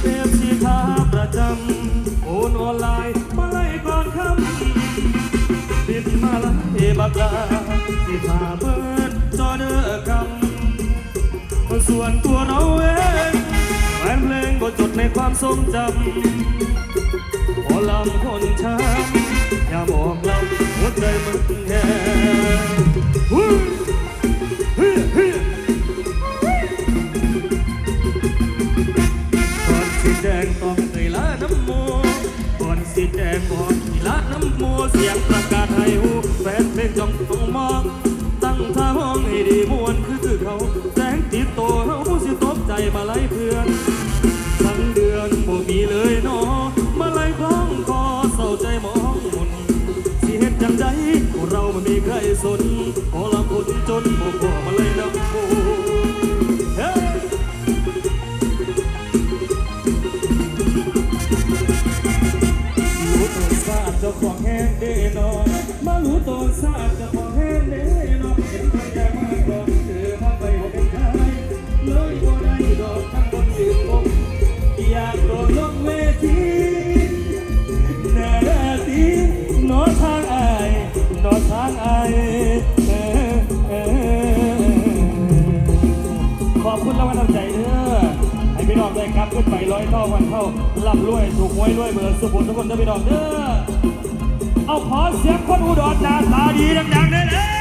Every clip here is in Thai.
เทปสีทาประจำโอนออนไลน์มาไล่ก่อนคำติดมาไล่บักลาสีทาเบิดจอเด้อกำส่วนตัวเราเองแฟนเพลงก็จดในความทรงจำขอลำคนช้ำอย่าบอกเราหัวใจมันแค่ฮู้ นสีแดงก่อนที่ละน้ำโมเสียงประกาศให้หูแฟนเพลงจ้องต้องมอง ตั้งท่าห้องให้ดีมวนคือคือเขาแสงติดโตเฮาสิตบใจมาไล่เพื่อนทั้งเดือนบ่มีเลยเนอมาไล่คล้องคอเศร้าใจมองมนสิเฮ็ดจังใดเราไม่มีใครสนขอลำคนจนบ่ รู้ตัวทราบเจ้าขอแห้งเด้นอนเห็นใครอยากมาก่อนเจอพาไปว่าเป็นใครเลยบ่ได้ดอกทั้งบนยืนคงอยากโดดลงเวทีแน่ทีนอทางอายนอทางอายเออเออขอบคุณรางวัลน้ำใจเด้อให้พี่น้องได้ครับขึ้นไปร้อยเท่าพันเท่าร่ำรวยถูกหวยรวยเบอร์สุขุมทุกคนเด้อพี่น้องเด้อ ขอเสียงคนอุดรหน้าตาดีดังๆเลย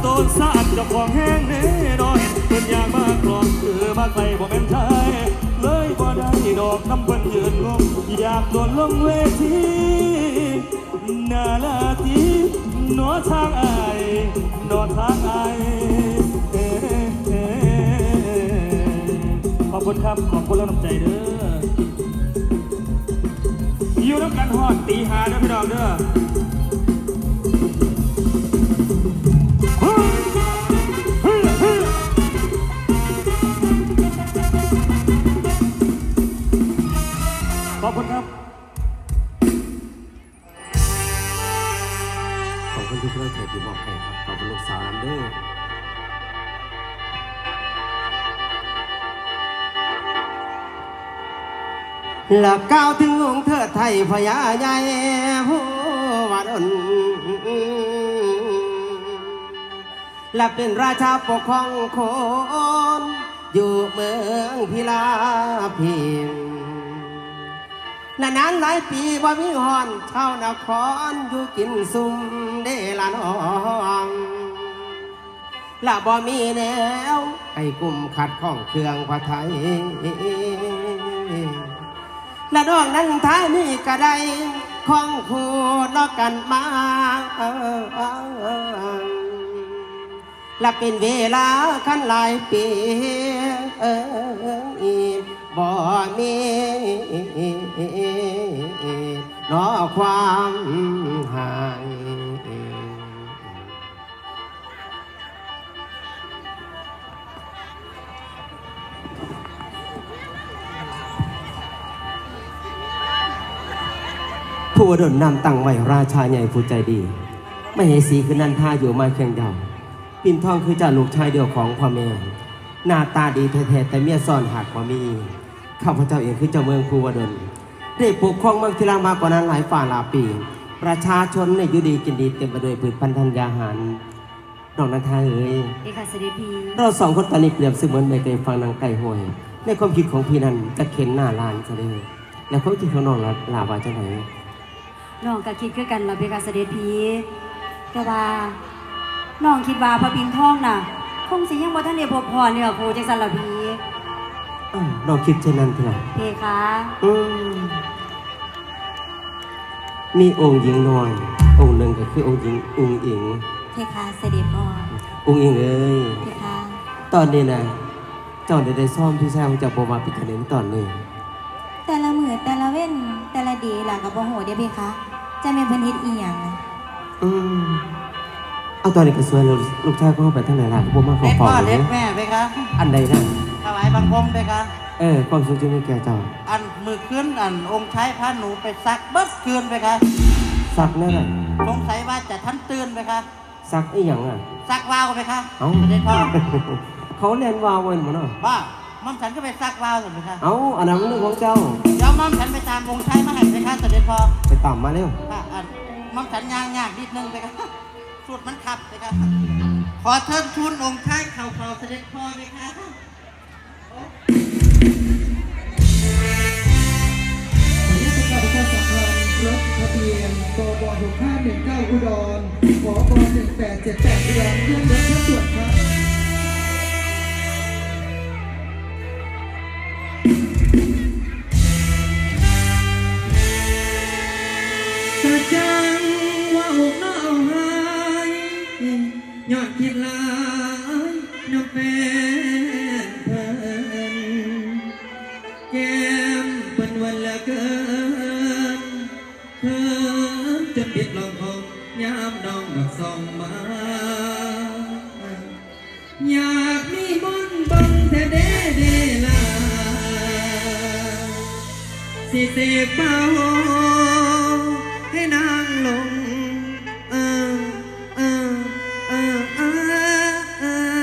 มารู้ตัวสาดเจ้าของแห้งเด้นอนเพิ่นอยากมากรองคือมาใส่บ่แม่นไทยเลยบ่ได้ดอกน้ำเพิ่นยืนงงอยากโดนลงเวทีนาลาทีหนอทางอายหนอทางอายเอ้เอ้ขอบคุณครับ ขอบคุณแล้วน้ำใจเด้ออยู่น้ำกันฮอดตีหาเด้อพี่น้องเด้อ อบคุณครับ ขอบคนที่เพื่อใจที่บอกให้ครับ ขอบคุณลูกสาวน้ำเด้อหลักก้าวถึงองค์เทิดไทยพญาใหญ่ผู้วัดนและเป็นราชาปกครองคน อยู่เมืองพิลาพิม นานานหลายปีว่ามีหอนชาวนครอยู่กินซุ่มเดละน้องและบ่มีแนวให้กลุ่มขัดข้องเครื่องพระไทยและนองนั้นท้ายนี่ก็ได้ของคู่นอกกันมาและเป็นเวลาคันหลายปีบ่มี นอความห่างผู้วดลนำตั้งไว้ราชาใหญ่ผู้ใจดีไม่เหสีคือนันทาอยู่มาเคียงเดาปิ่นทองคือเจ้าลูกชายเดียวของพ่อแม่หน้าตาดีแท้ๆแต่เมียซ่อนหักกว่ามีข้าพเจ้าเองคือเจ้าเมืองภูวดล ได้ปกครองเมืองทิรามากกว่านั้นหลายฝ่าหลายปี ประชาชนในยอยู่ดีกินดีเต็มไปด้วยพืชพันธุ์ธัญญาหารดอกนันทาเอ๋ยเอกเสด็จพีเราสองคนตอนนี้เปรียบเสมือนใบเตยฟังนางไก่ห่วย ในความคิดของพี่นั้นจะเข็นหน้าลานจะเลยแล้วเขาคิดของน้องละลาว่าจะไหนน้องก็คิดคือกันละเอกเสด็จพีแต่ว่าน้องคิดว่าพระปิ่นทองน่ะ คงสิยังบ่ทันได้พบพอเนื้อคู่จังซั่นล่ะพี อ้าวน้องคิดเช่นนั้นทีไรเพคะอืมมีองค์หญิงน้อย องค์หนึ่งก็คือองค์หญิงองค์อิงเพคะเสด็จพ่อองค์อิงเอ้ยเพคะตอนนี้นะเจ้าได้ได้ซ่อมพี่ชายของเจ้าโบมาปิดคะแนนตอนนี้แต่ละมื้อแต่ละเว้นแต่ละดีล่ะก็บ่ฮู้เด้เพคะจะแม่นเพิ่นเฮ็ดอีหยังอืมเอาตอนนี้ก็สวยแล้วลูกชายก็เข้าไปทางไหนล่ะก็บ่มาขอเด็ดขอพ่อเลเด็ยดแม่ไปครับอันใดนะถวายบังคมไปครับ เออความสุขที่มีแก่เจ้า อันมือขึ้นอันองค์ใช้พระหนูไปซักเบิดคืนไปครับสักแนั่นแหละสงสัยว่าจะท่านตื่นไปครับสักไอ้หยังอะ ซักวาวไปครับเอ้าเด็ดพ่อเขาเล่นวาวเว้นมาเนาะว่าม่อมฉันก็ไปซักวาวสิไปครับเอ้าอันนั้นมันเรื่องของเจ้าเดี๋ยวม่อมฉันไปตามองค์ใช้มาให้ไปครับเด็ดพ่อไปต่ำมาเร็วค่ะอันม่อมฉันยางยากนิดนึงไปครับสูตรมันขับไปครับขอเชิญชุนองค์ใช้เข่าเข่าเสด็จพ่อไปครั รถทะเบียนบอบอ6519 อุดรขอบอ1878 อุดรเรื่องรถทั้งด่วนครับ สิเสกเป้าให้นางลงเออเออเออเออเออ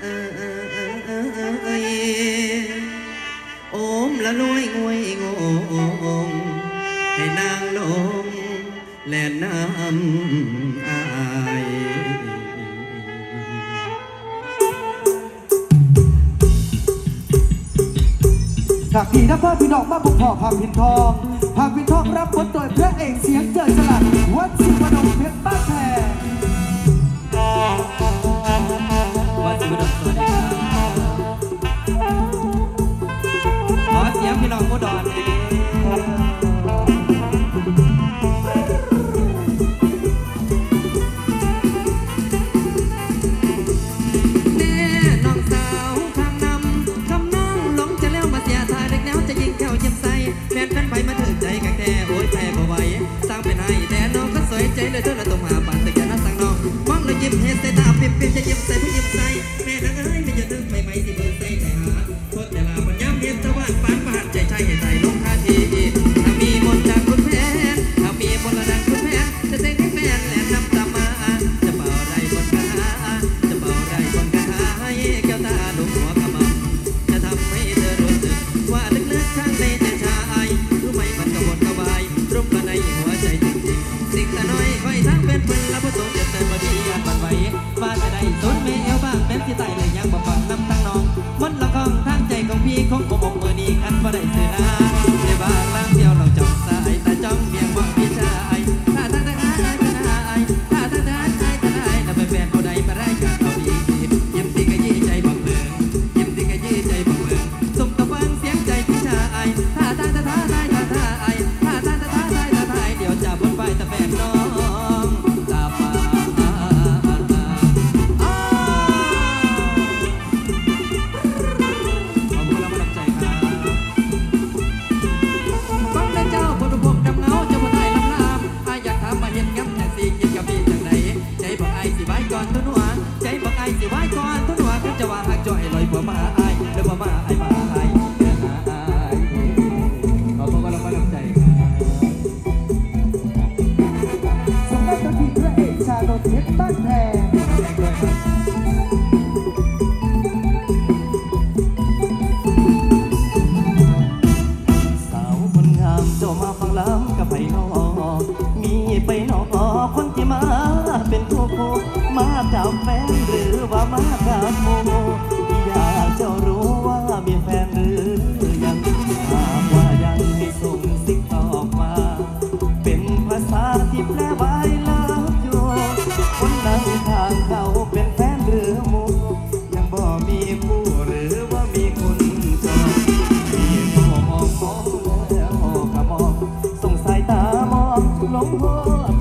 เออเออเออเออเออเออโอมละลอยงวยงงให้นางลงและน้ำ จากพี่นะพ่อพี่น้องมาบุกพ่อพาพินทองพาพินทองรับบทโดยพระเอกเสียงเจอฉลัดวัดสุวรรณเพชรบ้านแพงวัดสุดมสวัสดีค แฟนเอาใดมาได้กันเขาอีกทียี่มตีกยี่ใจบังเบิงยี่มตีกยี่ใจบังเบิงสมตะเงเสียงใจพี่ชายท่าท่าท่ท่าท่าท่ท่าไอท่าท่ท่าท่าท่ท่าท่าเดี๋ยวจะบนไปตะแฟนน้องตาฟ้าฟังได้เจ้าบนพวกดำเงาเจ้าบนไทยลำลาอยากถามาเห็นงั้นแต่สีกินกบีามโมอยาจะรู้ว่ามีแฟนหรือยังหากว่ายังให้ส่งสิ่งตอบมา เป็นภาษาที่แปลว่าลาบอยู่คนนั่งทางเขาเป็นแฟนหรือมูยังบ่มีผู้หรือว่ามีคนจองมีผู้มองมองแล้วกะมองสงสัยตามองหลงหัว